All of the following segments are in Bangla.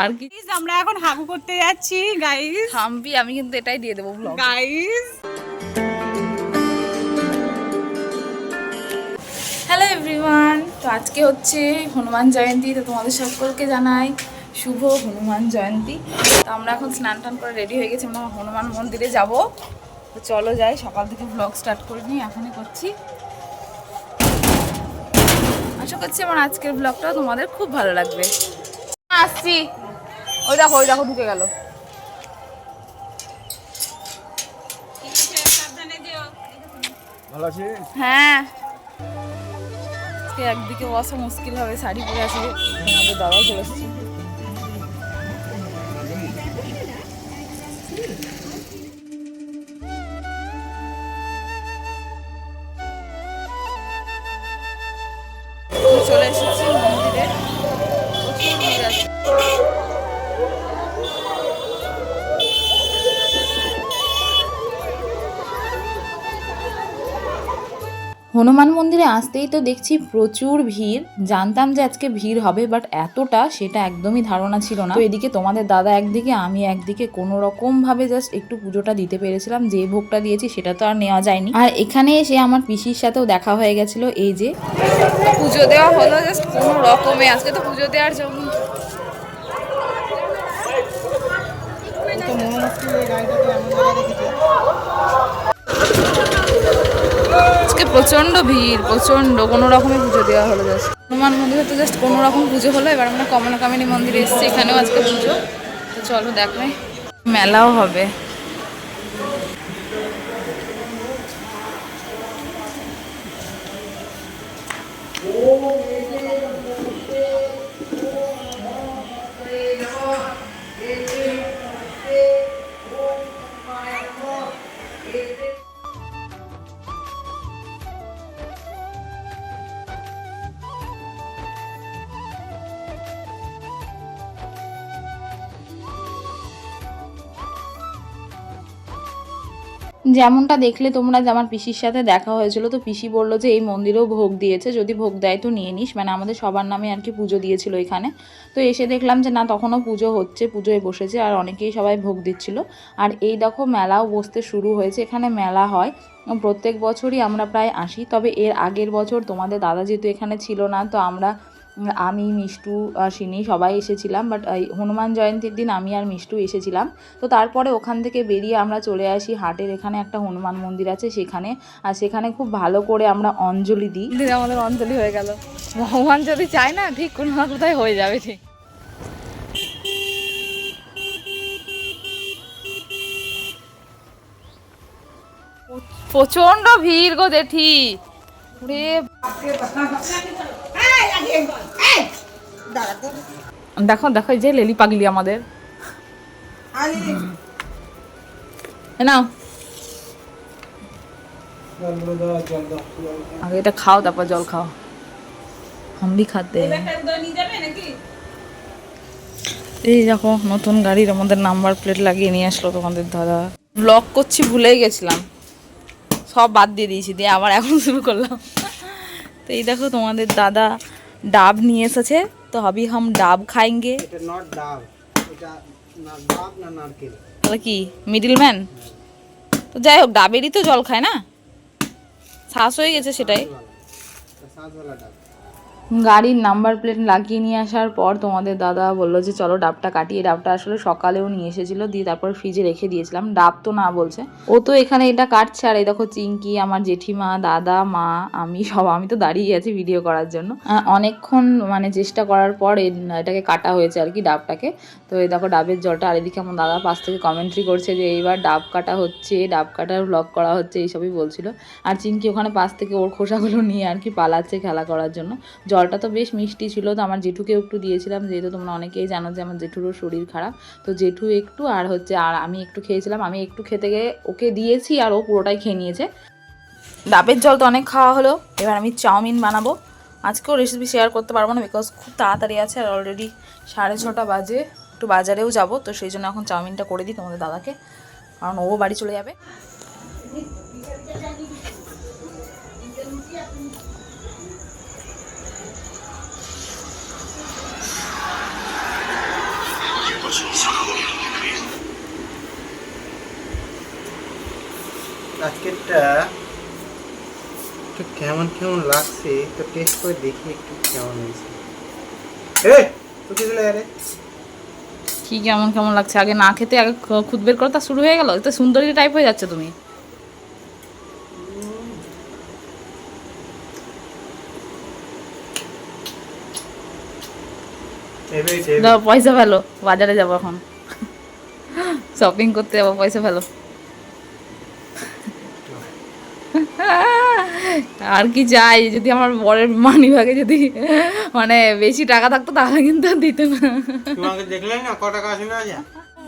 আর কি? আমরা এখন হাগু করতে যাচ্ছি গাইস থামবি আমি কিন্তু এটাই দিয়ে দেবো ব্লগ গাইস হ্যালো এভরিওয়ান তো আজকে হচ্ছে হনুমান জয়ন্তী তো তোমাদের সকলকে জানাই শুভ হনুমান জয়ন্তী। তো আমরা এখন স্নান টান করে রেডি হয়ে গেছি আমরা হনুমান মন্দিরে যাব। তো চলো যাই সকাল থেকে ব্লগ স্টার্ট করে নিই এখনই করছি। আশা করছি আমার আজকের ব্লগটা তোমাদের খুব ভালো লাগবে। আসছি। ওই দেখো ওই দেখো ঢুকে গেল। হ্যাঁ। একদিকে বসা মুশকিল হবে শাড়ি পরে আসবে দাদাও চলে এসছে। হনুমান মন্দিরে আসতেই তো দেখছি প্রচুর ভিড়। জানতাম যে আজকে ভিড় হবে বাট এতটা সেটা একদমই ধারণা ছিল না। তো এদিকে তোমাদের দাদা একদিকে, আমি একদিকে কোনো রকম ভাবে জাস্ট একটু পুজোটা দিতে পেরেছিলাম। যে ভোগটা দিয়েছি সেটা তো আর নেওয়া যায়নি। আর এখানে এসে আমার পিসির সাথেও দেখা হয়ে গেছিল এই যে, পুজো দেওয়া হলো জাস্ট কোনো রকমে আজকে তো পুজো দেওয়ার জন্য। আজকে প্রচণ্ড ভিড় প্রচণ্ড কোনো রকমের পুজো দেওয়া হলো জাস্ট হনুমান মন্দিরে তো জাস্ট কোনো রকম পুজো হলো, এবার আমরা কমলা কামিনী মন্দিরে এসেছি, এখানেও আজকে পুজো। তো চলো দেখবে মেলাও হবে। যেমনটা দেখলে তোমরা যে আমার পিসির সাথে দেখা হয়েছিল, তো পিসি বলল যে এই মন্দিরেও ভোগ দিয়েছে, যদি ভোগ দেয় তো নিয়ে নিস। মানে আমাদের সবার নামে আর কি পুজো দিয়েছিল এখানে। তো এসে দেখলাম যে না, তখনও পুজো হচ্ছে, পুজোয় বসেছে, আর অনেকেই সবাই ভোগ দিচ্ছিল। আর এই দেখো মেলাও বসতে শুরু হয়েছে, এখানে মেলা হয়। প্রত্যেক বছরই আমরা প্রায় আসি, তবে এর আগের বছর তোমাদের দাদা যেহেতু এখানে ছিল না, তো আমরা আমি, মিষ্টু সিনি সবাই এসেছিলাম বাট এই হনুমান জয়ন্তীর দিন আমি আর মিষ্টু এসেছিলাম। তো তারপরে ওখান থেকে বেরিয়ে আমরা চলে আসি হাটের, এখানে একটা হনুমান মন্দির আছে সেখানে। আর সেখানে খুব ভালো করে আমরা অঞ্জলি দিই। আমাদের অঞ্জলি হয়ে গেল। ভগবান যদি চায় না, ঠিক কোনো না কোথায় হয়ে যাবে ঠিক। প্রচণ্ড ভিড় গো জেঠি। দেখো দেখো যে লেলি পাগলি আমাদের। আগে এটা খাও, তারপর জল খাও। হাম খাতে। এই দেখো, নতুন গাড়ির আমাদের নাম্বার প্লেট লাগিয়ে নিয়ে আসলো তোমাদের দাদা। ব্লক করছি ভুলেই গেছিলাম। সব বাদ দিয়ে দিয়েছি, দিয়ে আবার এখন শুরু করলাম। তো এই দেখো তোমাদের দাদা ডাব নিয়ে এসেছে তো হবি হাম ডাব খাইঙ্গে এটা নট ডাব এটা না ডাব না নারকেল। তাহলে কি মিডিল ম্যান তো যাই হোক ডাবেরই তো জল খায় না? শ্বাস হয়ে গেছে সেটাই। ডাব। গাড়ির নাম্বার প্লেট লাগিয়ে নিয়ে আসার পর তোমাদের দাদা বলল যে, চলো ডাবটা কাটিয়ে। ডাবটা আসলে সকালেও নিয়ে এসেছিল, দিয়ে তারপর ফ্রিজে রেখে দিয়েছিলাম। ডাব তো না বলছে। ও তো এখানে এটা কাটছে, আর এই দেখো চিঙ্কি আমার জেঠিমা, দাদা, মা, আমি সব, আমি তো দাঁড়িয়ে আছি ভিডিও করার জন্য। অনেকক্ষণ মানে চেষ্টা করার পর এটাকে কাটা হয়েছে আর কি ডাবটাকে। তো এই দেখো ডাবের জলটা, আর এদিকে আমার দাদা পাশ থেকে কমেন্ট্রি করছে যে, এইবার ডাব কাটা হচ্ছে, ডাব কাটার ব্লগ করা হচ্ছে, এইসবই বলছিল। আর চিঙ্কি ওখানে পাশ থেকে ওর খোসাগুলো নিয়ে আর কি পালাচ্ছে খেলা করার জন্য। জলটা তো বেশ মিষ্টি ছিল, তো আমার জেঠুকেও একটু দিয়েছিলাম, যেহেতু তোমরা অনেকেই জানো যে আমার জেঠুরও শরীর খারাপ। তো জেঠু একটু, আর হচ্ছে, আর আমি একটু খেয়েছিলাম, আমি একটু খেতে গিয়ে ওকে দিয়েছি, আর ও পুরোটাই খেয়ে নিয়েছে। ডাবের জল তো অনেক খাওয়া হলো, এবার আমি চাউমিন বানাবো। আজকেও রেসিপি শেয়ার করতে পারব না বিকজ খুব তাড়াতাড়ি আছে, আর অলরেডি সাড়ে ছটা বাজে, একটু বাজারেও যাব, তো সেই জন্য এখন চাউমিনটা করে দিই তোমাদের দাদাকে, কারণ ও বাড়ি চলে যাবে। আজকেরটা একটু কেমন কেমন লাগছে? তো টেস্ট করে দেখি একটু কেমন হয়েছে। এ তো কি হলো আরে? কি কেমন কেমন লাগছে? আগে না খেতে আগে খুদ বের করা শুরু হয়ে গেল? তো সুন্দরী টাইপ হয়ে যাচ্ছে তুমি। পয়সা ফেলো। বাজারে যাব এখন। শপিং করতে যাব পয়সা ফেলো। আর কি চাই? যদি আমার বরের মানি ভাগে যদি মানে বেশি টাকা থাকতো তাহলে কিন্তু দিত না। টাকা যা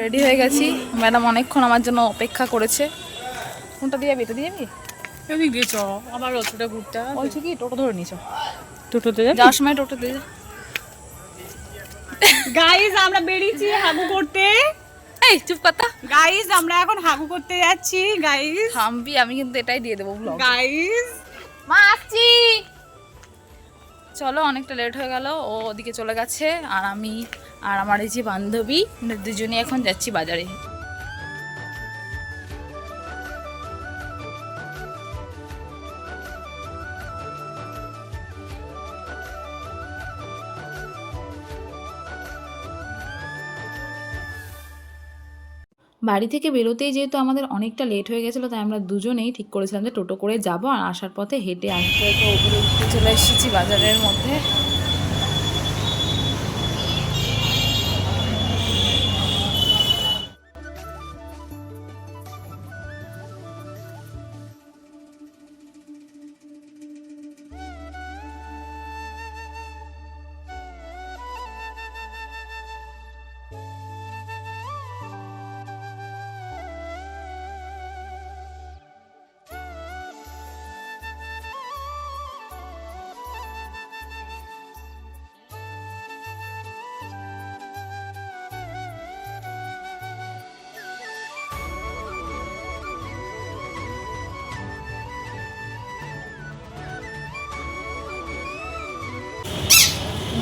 রেডি হয়ে গেছি। ম্যাডাম অনেকক্ষণ আমার জন্য অপেক্ষা করেছে। কোনটা দিয়ে যাবি? এটা দিয়ে যাবি? এদিক দিয়ে চ অতটা ঘুরতে। বলছি কি টোটো ধরে নিছ টোটোতে যাওয়ার সময় টোটো দিয়ে যা। গাইস আমরা বেরিয়েছি হাগু করতে। এই চুপ কথা গাইস আমরা এখন হাগু করতে যাচ্ছি গাইস থামবি আমি কিন্তু এটাই দিয়ে দেবো ব্লগ গাইস মা আসছি। চলো অনেকটা লেট হয়ে গেল ও ওদিকে চলে গেছে আর আমি আর আমার এই যে বান্ধবী দুজনে এখন যাচ্ছি বাজারে। বাড়ি থেকে বেরোতেই যেহেতু আমাদের অনেকটা লেট হয়ে গেছিল, তাই আমরা দুজনেই ঠিক করেছিলাম যে টোটো করে যাব আর আসার পথে হেঁটে আসতে চলে এসেছি বাজারের মধ্যে।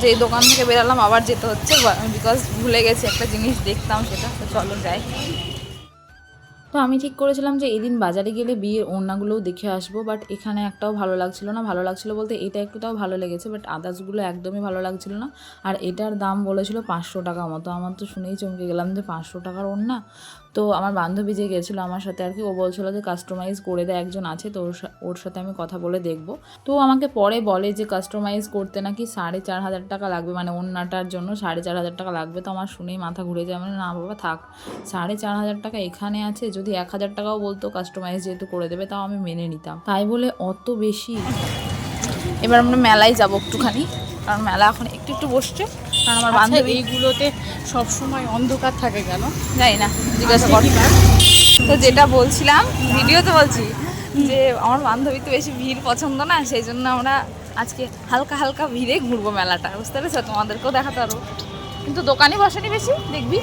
যেই দোকান থেকে বেরালাম, আবার যেতে হচ্ছে। বিকজ ভুলে গেছি একটা জিনিস দেখতাম সেটা, তো চলো যাই। তো আমি ঠিক করেছিলাম যে এদিন বাজারে গেলে বিয়ের ওড়নাগুলোও দেখে আসব বাট এখানে একটাও ভালো লাগছিল না। ভালো লাগছিল বলতে এটা একটু তাও ভালো লেগেছে বাট আদার্সগুলো একদমই ভালো লাগছিল না। আর এটার দাম বলেছিল পাঁচশো টাকা মতো। আমার তো শুনেই চমকে গেলাম যে পাঁচশো টাকার ওড়না। তো আমার বান্ধবী যে গেছিল আমার সাথে আর কি, ও বলছিল যে কাস্টমাইজ করে দেয় একজন আছে তো ওর সাথে আমি কথা বলে দেখব। তো আমাকে পরে বলে যে কাস্টমাইজ করতে নাকি সাড়ে চার হাজার টাকা লাগবে মানে ওড়নাটার জন্য সাড়ে চার হাজার টাকা লাগবে। তো আমার শুনেই মাথা ঘুরে যায় মানে না বাবা থাক, সাড়ে চার হাজার টাকা এখানে আছে, যদি এক হাজার টাকাও বলতো কাস্টমাইজ যেহেতু করে দেবে, তাও আমি মেনে নিতাম। তাই বলে অত বেশি। এবার আমরা মেলায় যাব একটুখানি, কারণ মেলা এখন একটু একটু বসছে। কারণ আমার আচ্ছা বান্ধবী এইগুলোতে সবসময় অন্ধকার থাকে কেন? জানি না জিজ্ঞাসা কর। তো যেটা বলছিলাম ভিডিওতে বলছি যে আমার বান্ধবী তো বেশি ভিড় পছন্দ না সেই জন্য আমরা আজকে হালকা হালকা ভিড়ে ঘুরবো মেলাটা। বুঝতে পেরেছ? তোমাদেরকেও দেখাতে পারব। কিন্তু দোকানে বসেনি বেশি দেখবি?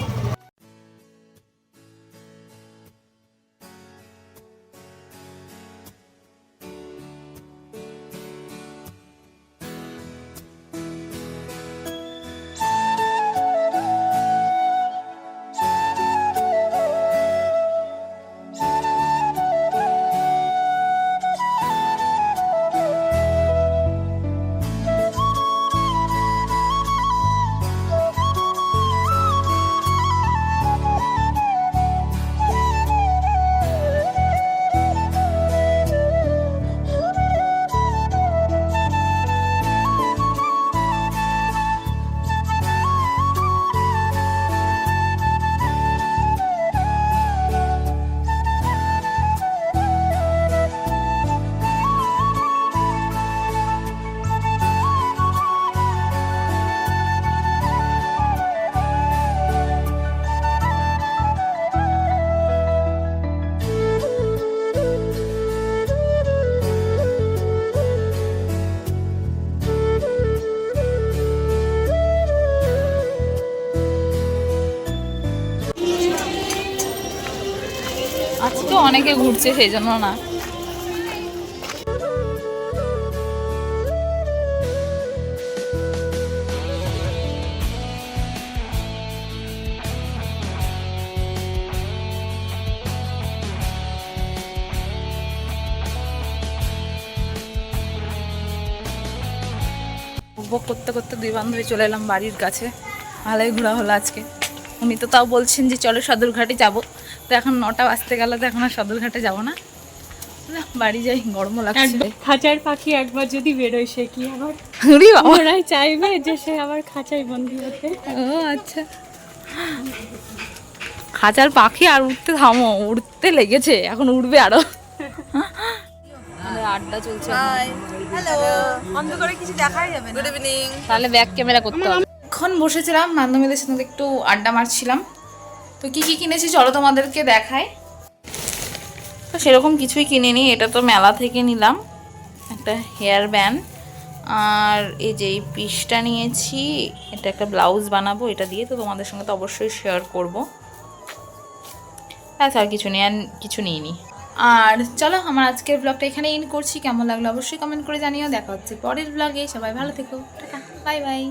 আজকে অনেকে ঘুরছে সেই জন্য না। উপভোগ করতে করতে দুই বান্ধবী চলে এলাম বাড়ির কাছে। ভালোই ঘোরা হলো আজকে। উনি তো তাও বলছেন যে, চলো সদরঘাটে যাব। তো এখন নটা বাজতে গেলে তো এখন আর সদরঘাটে যাব না। বাড়ি যাই গরমও লাগছে। খাঁচার পাখি একবার যদি বেরোয় সে কি আবার ওরাই চাইবে যে সে আবার খাঁচায় বন্দি হতে? ও আচ্ছা। খাঁচার পাখি আর উঠতে থামো উঠতে লেগেছে এখন উঠবে আরও। আড্ডা চলছে। তাহলে ব্যাক ক্যামেরা করতে হবে। এখন বসেছিলাম বান্ধবীদের সাথে একটু আড্ডা মারছিলাম। তো কি কি কিনেছি চলো তোমাদেরকে দেখাই। তো সেরকম কিছুই কিনিনি, এটা তো মেলা থেকে নিলাম, একটা হেয়ার ব্যান্ড আর এই যে এই পিসটা নিয়েছি, এটা একটা ব্লাউজ বানাবো, এটা দিয়ে তো তোমাদের সঙ্গে তো অবশ্যই শেয়ার করব। ব্যাস, আর কিছু নেই, আর কিছু নিইনি। আর চলো, আমার আজকের ব্লগটা এখানে ইন করছি। কেমন লাগল অবশ্যই কমেন্ট করে জানিও। দেখা হচ্ছে পরের ব্লগে সবাই ভালো থেকো। টাটা। Bye bye.